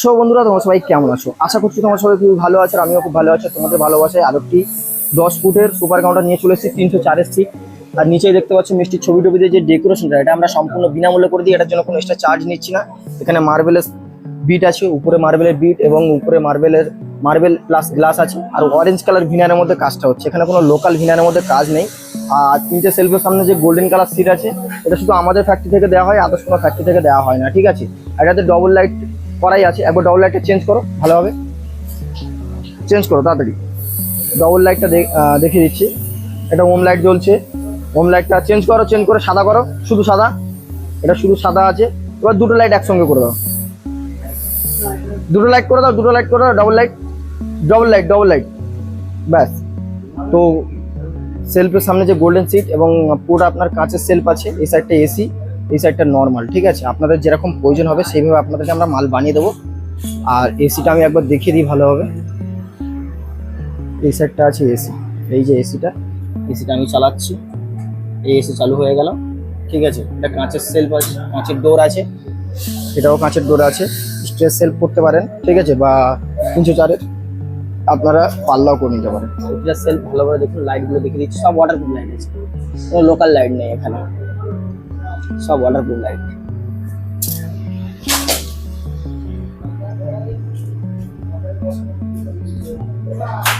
So বন্ধুরা, তোমরা সবাই কেমন আছো? আশা করছি তোমার সবাই খুবই ভালো আছে আমিও খুব ভালো আছি। তোমাদের ভালোবাসায় আরও একটি দশ ফুটের সুপার কাউন্টার নিয়ে চলে এসেছি তিনশো চারের সিট আর নিচেই দেখতে পাচ্ছি মিষ্টির ছবি টবিতে যে ডেকোরেশনটা এটা আমরা সম্পূর্ণ বিনামূল্যে করে দিই, এটার জন্য কোনো এক্সট্রা চার্জ নিচ্ছি না। এখানে মার্বেলের বিট আছে, উপরে মার্বেলের বিট এবং উপরে মার্বেলের মার্বেল প্লাস গ্লাস আছে। আর অরেঞ্জ কালার ভিনারের মধ্যে কাজটা হচ্ছে। এখানে কোনো লোকাল ভিনারের মধ্যে কাজ নেই। আর তিনটে সেলফের সামনে যে গোল্ডেন কালার সিট আছে, এটা শুধু আমাদের ফ্যাক্টরি থেকে দেওয়া হয় আদার্স কোনো ফ্যাক্টরি থেকে দেওয়া হয় না, ঠিক আছে? এটাতে ডবল লাইট করাই আছে। একবার ডবল লাইটটা চেঞ্জ করো ভালোভাবে চেঞ্জ করো, তাড়াতাড়ি। ডবল লাইটটা দেখিয়ে দিচ্ছি। এটা ওম লাইট জ্বলছে। ওম লাইটটা চেঞ্জ করো চেঞ্জ করে সাদা করো। শুধু সাদা। এটা শুধু সাদা আছে। এবার দুটো লাইট একসঙ্গে করে দাও। দুটো লাইট করে দাও, দুটো লাইট করে দাও double light double light double light ব্যাস। তো সেলফের সামনে যে গোল্ডেন সিট এবং পুরো আপনার কাঁচের সেলফ আছে, এই সাইডটা এসি এই সাইডটা নর্মাল ঠিক আছে? আপনাদের যেরকম প্রয়োজন হবে, সেইভাবে আপনাদেরকে আমরা মাল বানিয়ে দেবো। আর এসিটা আমি একবার দেখিয়ে দিই ভালোভাবে। এই সাইডটা আছে এসি এই যে এসিটা এসিটা আমি চালাচ্ছি। এই এসি চালু হয়ে গেল। ঠিক আছে? এটা কাঁচের সেলফ আছে, কাঁচের ডোর আছে। এটাও কাঁচের ডোর আছে। স্ট্রেস সেলফ করতে পারেন, ঠিক আছে? বা তিনশো চারের। আপনারা পাল্লাও করে নিতে পারেন। সেলফ ভালো করে দেখুন লাইটগুলো দেখে দিচ্ছি। সব ওয়াটারপ্রুফ লাইট আছে। কোনো লোকাল লাইট নেই এখানে। সব ওয়াটারপ্রুফ লাইট Wow.